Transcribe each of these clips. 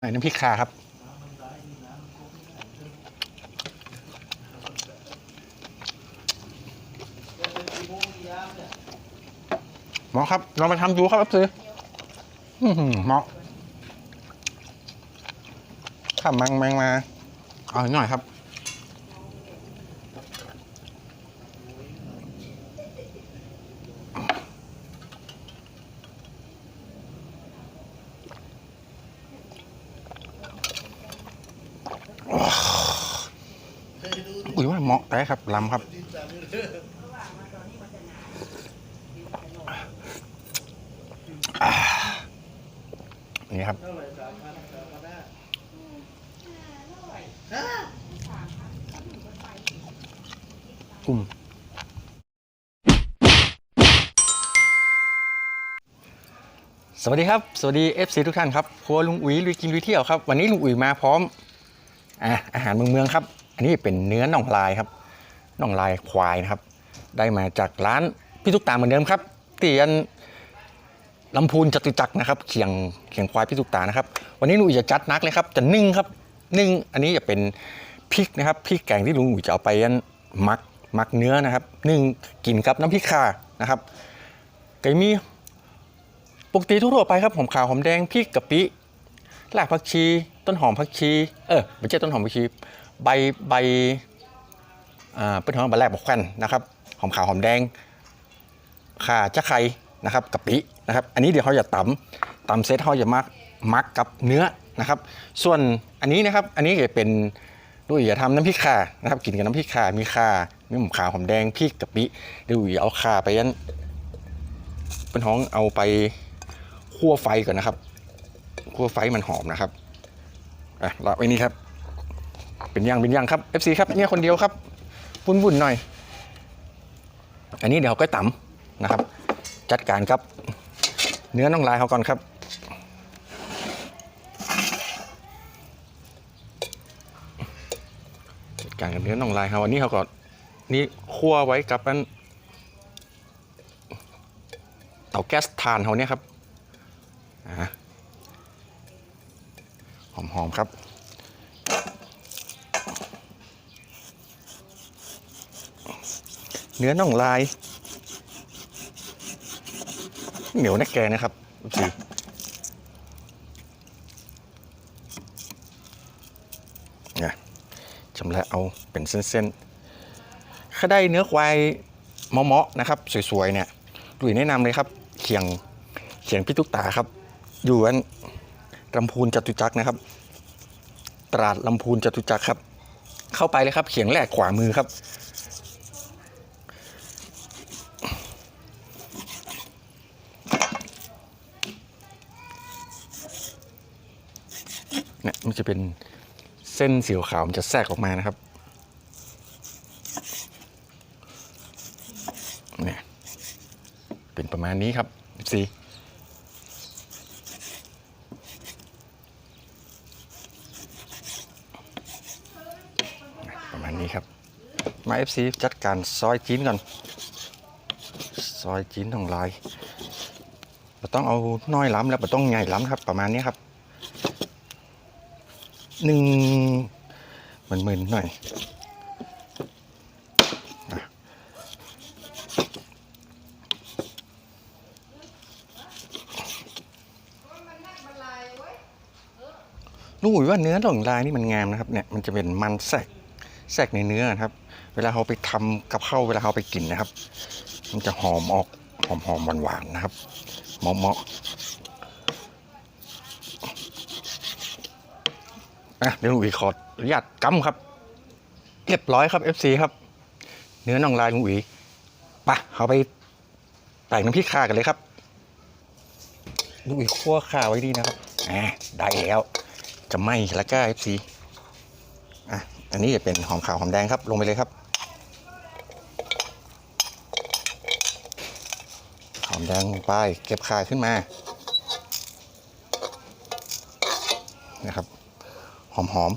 ใส่น้ำพริกคาครับ หมอครับลองไปทำดูครับซื้ออื้อหมอข้ามมังแมงมา เอาหน่อยครับ เหมาะแต่ครับลำครับ นี่ครับกลุ่มสวัสดีครับ สวัสดี FC ทุกท่านครับครัวลุงอุ๋ยลุยกินลุยเที่ยวครับ วันนี้ลุงอุ๋ยมาพร้อมออาหารเมืองเมืองครับ อันนี้เป็นเนื้อน่องลายครับน่องลายควายนะครับ ได้มาจากร้านพี่ทุกตาเหมือนเดิมครับเตียนลำพูนจตุจักรนะครับเขียงเขียงควายพิสุกตานะครับ วันนี้ลุงอุ๋ยจะจัดนักเลยครับ จะนึ่งครับนึ่งอันนี้จะเป็นพริกนะครับพริกแกงที่ลุงอุ๋ยจะเอาไปอันมักหมักเนื้อนะครับนึ่งกินกับน้ำพริกข่านะครับไก็มีปกติทั่วไปครับหอมขาวหอมแดงพริกกะปิรากผักชี ต้นหอมผักชีเออไม่ใช่ต้นหอมผักชี ใบใบเป็นหอมใบแรกบอกควันนะครับหอมขาวหอมแดงข่าจะไข่นะครับกะปินะครับ อันนี้เดี๋ยวเขาจะตำตำเซตเขาจะมักมักกับเนื้อนะครับ ส่วนอันนี้นะครับอันนี้จะเป็นด้วยอย่าทำน้ำพริกข่านะครับกินกับน้ำพริกข่ามีข่ามีหอมขาวหอมแดงพริกกะปิเดี๋ยวอย่าเอาข่าไปยันเป็นห้องเอาไปคั่วไฟก่อนนะครับคั่วไฟมันหอมนะครับอะละไว้นี่ครับ เป็นยังเป็นยังครับ FC ครับเนี่ยคนเดียวครับวุ่นๆหน่อย อันนี้เดี๋ยวก็ตำนะครับ จัดการครับ เนื้อน่องลายเขาก่อนครับจัดการกับเนื้อน่องลายเขาอันนี้เขาก็นี่คั่วไว้กับอันเตาแก๊สถ่านเขาเนี่ยครับอ่าหอมๆครับ เนื้อน่องลาย เหนียวแน่แกนะครับสีเนี่ยชำแหละเอาเป็นเส้นๆถ้าได้เนื้อควายเมาะๆนะครับ สวยๆเนี่ยดุยแนะนำเลยครับเขียงเขียงพิทุกตาครับ อยู่อันลำพูนจตุจักรนะครับ ตราดลำพูนจตุจักรครับ เข้าไปเลยครับ เขียงแรกขวามือครับ เนี่ยมันจะเป็นเส้นสีขาวมันจะแทรกออกมานะครับเนี่ยเป็นประมาณนี้ครับสีประมาณนี้ครับ มา FC จัดการซอยจีนก่อน ซอยจีนทองลายเราต้องเอาน้อยล้ำแล้วเราต้องใหญ่ล้ำครับประมาณนี้ครับ หนึ่งเหมือนมืนหน่อยอะรู้อยู่ว่าเนื้อหลงลายนี่มันงามนะครับ เนี่ยมันจะเป็นมันแทรกแทรกในเนื้อนะครับ เวลาเราไปทำกับข้าวเวลาเราไปกินนะครับ มันจะหอมออกหอมหอมหวานหวานๆนะครับเหมาะเหมาะ อะเดี๋ยวลุงอุ๋ยขออนุญาตกำครับ เรียบร้อยครับ FC ครับ เนื้อน่องลายลุงอุ๋ยปะเอาไปใส่น้ำพริกข่ากันเลยครับลุงอุ๋ยคั่วข่าไว้ดีนะครับอ่าได้แล้ว จะไหม้แล้วก็ FC อะอันนี้จะเป็นหอมขาวหอมแดงครับ ลงไปเลยครับ หอมแดงลงไปเก็บข่าขึ้นมา หอม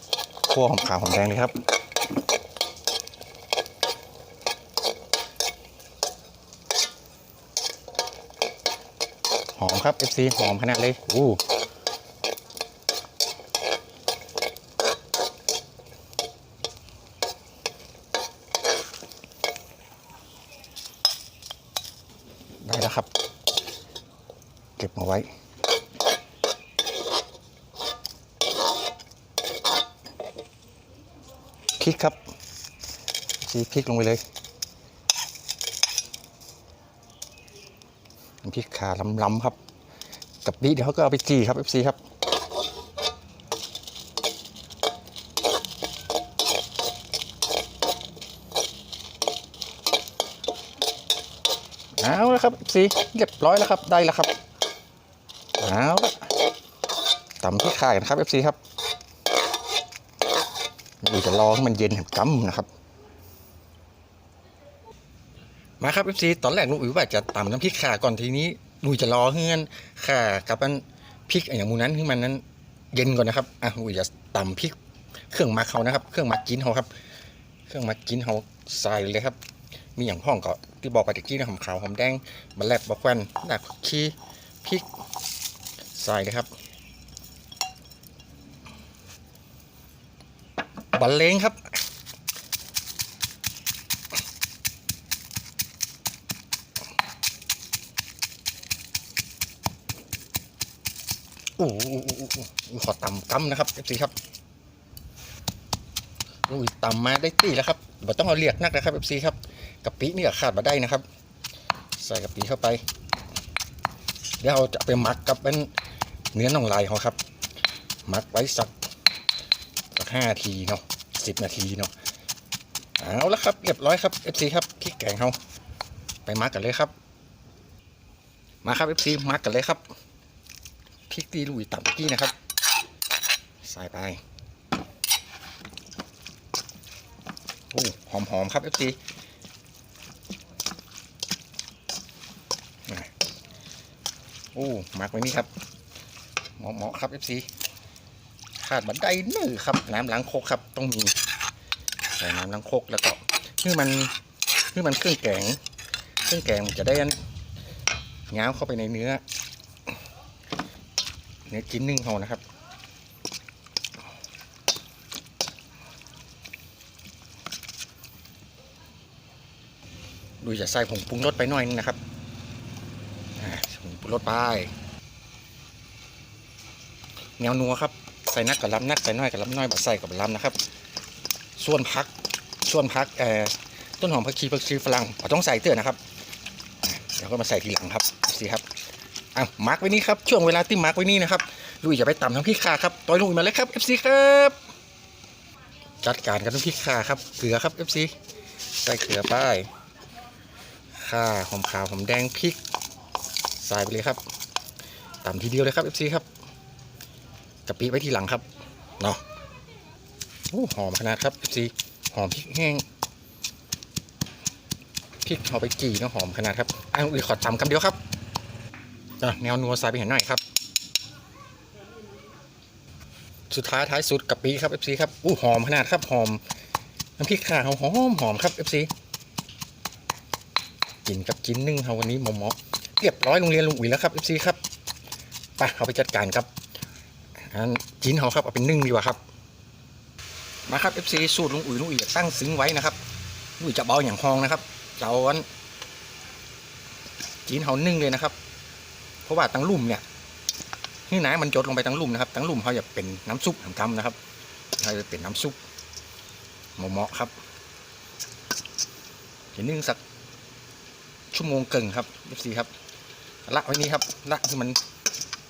ๆคั่วหอมขาวหอมแดงเลยครับ หอมครับ FC หอมขนาดเลยอู้ได้แล้วครับ เก็บมาไว้ ริกครับซีพริกลงไปเลยน้ำพริกขาล้ำๆครับกับนี้เดี๋ยวเขาก็เอาไปจีครับ FC ครับเอาแล้วครับ FC เรียบร้อยแล้วครับได้แล้วครับเอาละตำพริกข่ากันครับ FC ครับ ดูจะรอให้มันเย็นแหมกำนะครับ มาครับ FC ตอนแรกลุงอุ๋ยว่าจะตำน้ำพริกข่าก่อนทีนี้ลุยจะรอให้มันข่ากับมันพริกอย่างมูนั้นให้มันนั้น เย็นก่อนนะครับอะลุงอุ๋ยจะตำพริก เครื่องมักเขานะครับ เครื่องมักกินเขาครับ เครื่องมักกินเขาใส่เลยครับ มีอย่างห้องก็ที่บอกไปตะกี้นะหอมขาวหอมแดงมะแลบบะแควนหนักขี้พริกใส่เลยครับ บันเลงครับ โอ้โหขอต่ำกำนะครับเอฟซีครับอุ้ยต่ำมาได้ตีแล้วครับบ่ต้องเอาเรียกนักนะครับเอฟซีครับกะปินี่ก็ขาดมาได้นะครับ ใส่กะปิเข้าไป เดี๋ยวเราจะไปหมักกับเป็นเนื้อน่องลายเขาครับ หมักไว้สัก ห้าทีเนาะสิบนาทีเนาะเอาละครับเรียบร้อยครับเอฟซีครับพริกแกงเขาไปหมักกันเลยครับ มาครับเอฟซีหมักกันเลยครับพริกตีลุยต่ำตะกี้นะครับใส่ไปโอ้หอมหอมๆครับ FC มาโอ้หมักไว้นี่ครับเหมาะเหมาะครับ FC ขาดบันไดหนึ่งครับน้ำล้างโคกครับต้องมีใส่น้ำล้างโคกแล้วก็เพื่อมันเพื่อมันเครื่องแกงเครื่องแกงจะได้ง้าวเข้าไปในเนื้อ เนื้อชิ้นนึ่งเขานะครับดูจะใส่ผงปรุงรสไปหน่อยนึงนะครับผงปรุงรสไปแนวนัวครับ ส่นักกับล้ำนักใส่น้อยกับล้ำน้อยแบบใส่กับล้ำนะครับ ส่วนพักส่วนพักเอ่อต้นหอมผักชีผักชีฝรั่งเราต้องใส่เตือนนะครับเดี๋ยวก็มาใส่ทีหลังครับสิครับอะมาร์กไว้นี่ครับช่วงเวลาที่มาร์กไว้นี่นะครับลุยอย่าไปต่ำทั้งพริกข่าครับต่อยลุยมาเลยครับ FC ครับจัดการกันทั้งพริกข่าครับเกลือครับ FC ใส่เกลือไปข่าหอมขาวหอมแดงพริกใส่ไปเลยครับต่ำทีเดียวเลยครับ FC ครับ กะปิไว้ทีหลังครับเนาะโอ้หอมขนาดครับ FC หอมพริกแห้งพริกเอาไปจี่เนาะหอมขนาดครับอะลุยขอตำคำเดียวครับอะแนวนัวใส่ไปเห็นหน่อยครับ สุดท้ายท้ายสุดกะปิครับ FC ครับอู้หอมขนาดครับหอมน้ำพริกข่าหอมหอมหอมครับ FC กินกับกินนึ่งเฮาวันนี้หมอมเรียบร้อยโรงเรียนลุงอุ๋ยแล้วครับ FC ครับไปเอาไปจัดการครับ อันกินเฮาครับเอาเป็นนึ่งดีกว่าครับมาครับ FC สูตรลุงอุ๋ยลุงอุ๋ยตั้งซึ้งไว้นะครับลุงอุ๋ยจะเบาอย่างฮองนะครับเจ้าอันกินเฮานึ่งเลยนะครับ เพราะว่าตั้งลุ่มเนี่ยนี่น้ำมันจดลงไปตั้งลุ่มนะครับตั้งลุ่มเขาจะเป็นน้ำซุปน้ำกำนะครับเขาจะเป็นน้ำซุปเหมาะๆครับจะนึ่งสักชั่วโมงเกิงครับยี่สี่ครับละไว้นี่ครับละให้มัน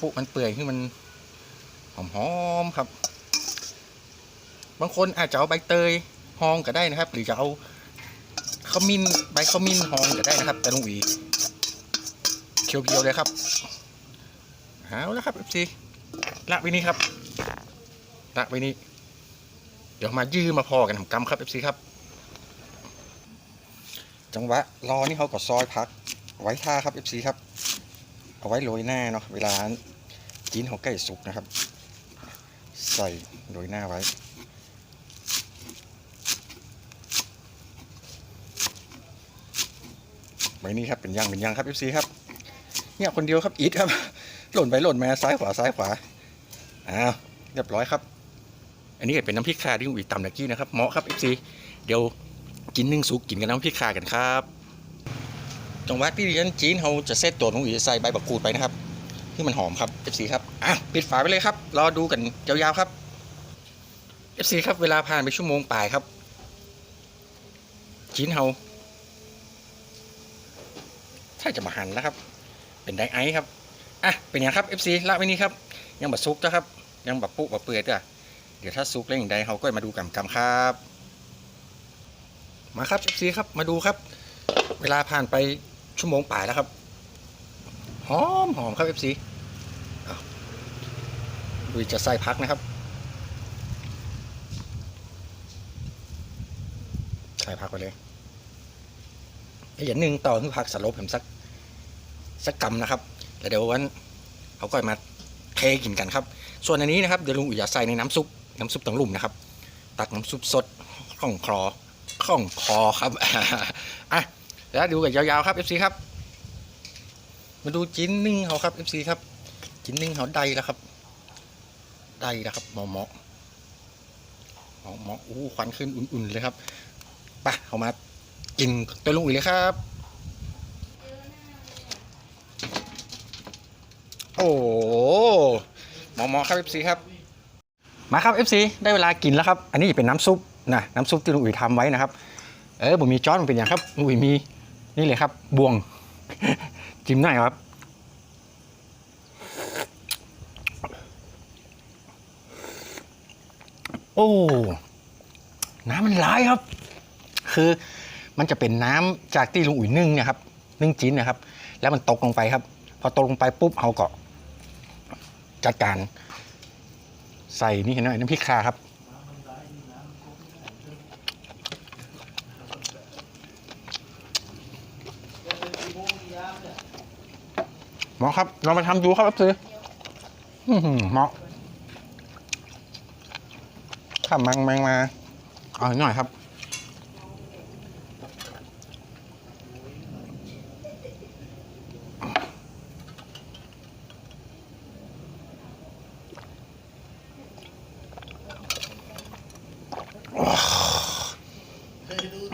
ปุมันเปื่อยให้มัน หอมๆครับ บางคนอาจจะเอาใบเตยหองก็ได้นะครับ หรือจะเอาขมิ้นใบขมิ้นหองก็ได้นะครับ แต่ลุงหวีเคียวๆเลยครับเอาแล้วครับ FC ละไว้นี่ครับละไว้นี่เดี๋ยวมายื้อมาพอกันทำกรรมครับ FC ครับ จังหวะรอนี่เขาก็ซอยพัก ไว้ท่าครับ FC ครับ เอาไว้โรยหน้าเนาะเวลากินเขาใกล้สุกนะครับ ใส่โรยหน้าไว้ไว้นี่ครับเป็นย่างเป็นย่างครับ FC ครับ เนี่ยคนเดียวครับอีทครับ หล่นไปหล่นมาซ้ายขวาซ้ายขวา อ้าวเรียบร้อยครับ อันนี้เป็นน้ำพริกข่าที่อุ๋ยตำตะกี้นะครับเหมาะครับ FC เดี๋ยวกินนึ่งสุกกินกับน้ำพริกข่ากันครับจังหวะที่เรียนจีนเขาจะเซตตัวของอุ๋ยใส่ใบบักกูดไปนะครับที่มันหอมครับ FC ครับ อะปิดฝาไปเลยครับ รอดูกันยาวๆครับ FC ครับเวลาผ่านไปชั่วโมงปลายครับชิ้นเฮาถ้าจะมาหั่นแล้วครับ เป็นไดไอซ์ครับอะเป็นอยังครับ FC ละไว้นี้ครับ ยังแบะซุกนะครับ ยังแบะปุบะเปื่อยจ้ะเดี๋ยวถ้าซุกแล้วอย่างใดเขาก็มาดูกำกำครับ มาครับ FC ครับมาดูครับ เวลาผ่านไปชั่วโมงป่ายแล้วครับ หอมหอมครับ FC อ้าว ดูจะใส่พักนะครับใส่พักไปเลยอย่างหนึ่งต่อคือผักสลบผมสักสักกำนะครับแล้วเดี๋ยววันเขาก็มาเทกินกันครับ ส่วนอันนี้นะครับเดี๋ยวลุงอุ๋ยจะใส่ในน้ำซุปน้ำซุปตังลุ่มนะครับ ตักน้ำซุปสดข้องคลอข้องคอครับอะแล้วดูกันยาวๆครับ FC ครับ มาดูจิ้นนึ่งเขาครับ FC ครับ จิ้นนึ่งเขาได้แล้วครับ ได้แล้วครับหมอหมอหมอหมออู้ควันขึ้นอุ่นๆเลยครับไปเขามากินตัวลุงอุ๋ยเลยครับ โอ้หมอหมอครับ FC ครับ มาครับ FC ได้เวลากินแล้วครับ อันนี้จะเป็นน้ำซุปนะน้ำซุปที่ลุงอุ๋ยทำไว้นะครับ เออผมมีจ้อนมันเป็นอย่างครับลุงอุ๋ยมีนี่เลยครับบวง จิ้มหน่อยครับ โอ้น้ำมันร้ายครับ คือมันจะเป็นน้ำจากที่ลุงอุ๋ยนึ่งเนะครับนึ่งจิ้นนะครับ แล้วมันตกลงไปครับ พอตกลงไปปุ๊บเอาก็จัดการใส่นี่เห็นไหมน้ำพริกคาครับ หมอครับลองมาทำดูครับรับซื้ออื้อหือหมอ ข้ามมังแมงมาเอาหน่อยครับ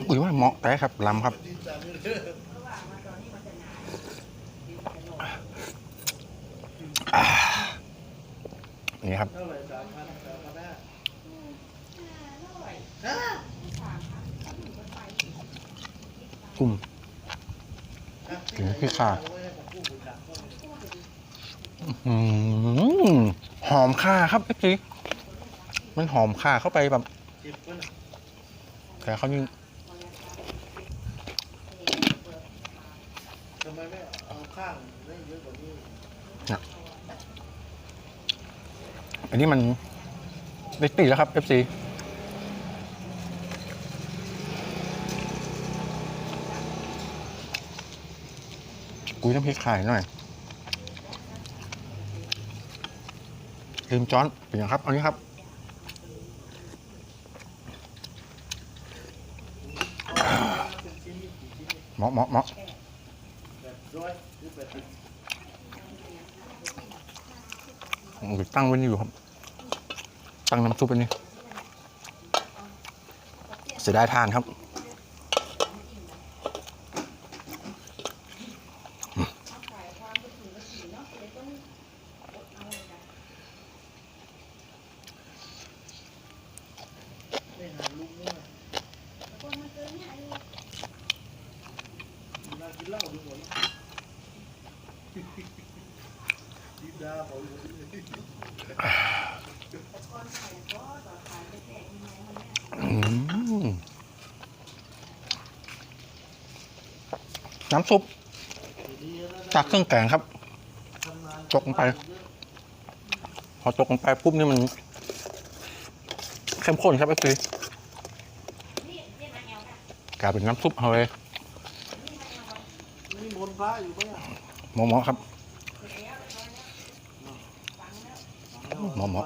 อุ้ยว่าเหมาะแต่ครับลำครับ อ่านี่ครับ เท่าไหร่สามพันสามพันห้า กลุ่ม ถึงพี่ขาเอาไว้ให้ผมพูดผมถามว่าอืมหอมข่าครับเอฟซีมันหอมข่าเข้าไปแบบแต่เขายังทำไมไม่เอาข้างได้เยอะกว่านี้อันนี้มันได้ตีแล้วครับเอฟซี ยน้ำพริกไข่หน่อยลืมจ้อนเป็นยังครับ เอานี้ครับ เหมาะเหมาะเหมาะผมตั้งไว้นี่อยู่ครับ ตั้งน้ำซุปไว้นี่เสียดายทานครับ ไม่หาลุงเนี่ยเวลากิ น้ำซุป จากเครื่องแกงครับจกลงไป พอตกลงไปปุ๊บนี่มันเข้มข้นครับไอ้ซีกลายเป็นน้ำซุปเอาเลย พระอยู่ปะหมอหมอครับหมอหมอ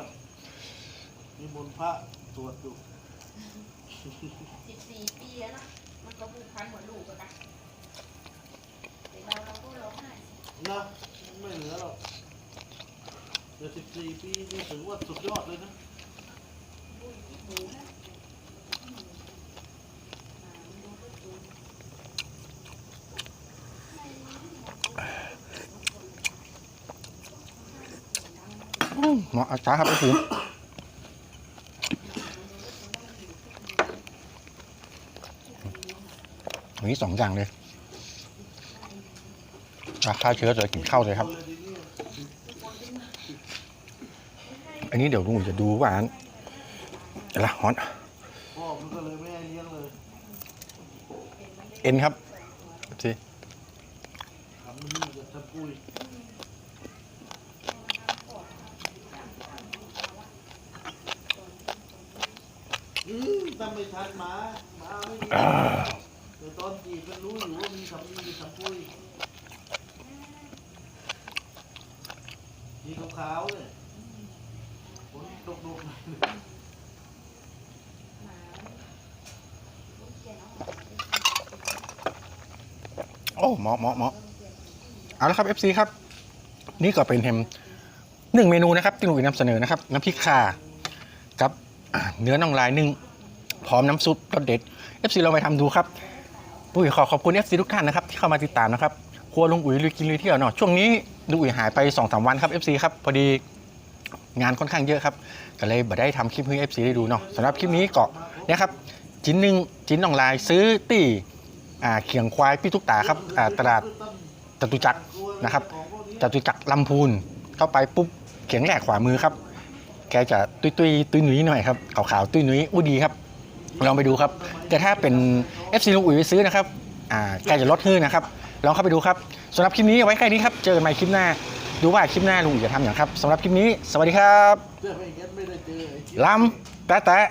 นี่มนพระตรวจอยู่สิบสี่ปีแล้วนะมันก็ผูกพันเหมือนลูกอะนะแต่เราเราก็ร้องไห้นะไม่เหลือหรอกเดี๋ยวสิบสี่ปีนี่ถือว่าสุดยอดเลยนะ หูนะเหมาะจ้าครับไอ้ผมมีสองอย่างเลยราคาเชื้อจะกินข้าวเลยครับ อันนี้เดี๋ยวลุงจะดูว่าอันเดี๋ยวละฮอนเลยไม่ให้เลี้ยงเลยเอ็นครับสิ ทำมันนี่กับทำปุยอืม ถ้าไม่ทันหมาหมาไม่มีอ่าแต่ตอนจีบมันรู้อยู่ว่ามีทำนี่มีทำปุยมีขาวๆเนี่ยฝนตกๆหน่อยโอ้เหมาะเหมาะเหมาะเอาละครับ FC ครับ นี่ก็เป็นแฮมหนึ่งเมนูนะครับที่ลุงอุ๋ยนำเสนอนะครับ น้ำพริกข่ากับอ่าเนื้อน่องลายนึ่ง พร้อมน้ำซุปรสเด็ด FC ลองไปทำดูครับลุงอุ๋ยขอขอบคุณ FC ทุกท่านนะครับที่เข้ามาติดตามนะครับครัวลุงอุ๋ยลุยกินลุยเที่ยวเนาะช่วงนี้ลุงอุ๋ยหายไป2อสวันครับ FC ครับพอดีงานค่อนข้างเยอะครับก็เลยบ่ได้ทำคลิปให้ FC ได้ดูเนาะสำหรับคลิปนี้ก็เนี่ยครับจิ้นหนึ่งจิ้นนองลายซื้อตีอ่าเขียงควายพี่ทุกตาครับอ่าตลาดจตุจักรนะครับจตุจักรลำพูนเข้าไปปุ๊บเขียงแหลกขวามือครับ แกจะตุยตุยตุยหนุ่ยหน่อยครับขาวๆตุยหนุ่ยอู้ดีครับ ลองไปดูครับ แต่ถ้าเป็น FC ลุงอุ๋ยไปซื้อนะครับอ่าแกจะลดให้นะครับลองเข้าไปดูครับสำหรับคลิปนี้เอาไว้แค่นี้ครับ เจอกันใหม่คลิปหน้า ดูว่าคลิปหน้าลุงอุ๋ยจะทำอย่างครับสำหรับคลิปนี้ สวัสดีครับลำแตะแตะ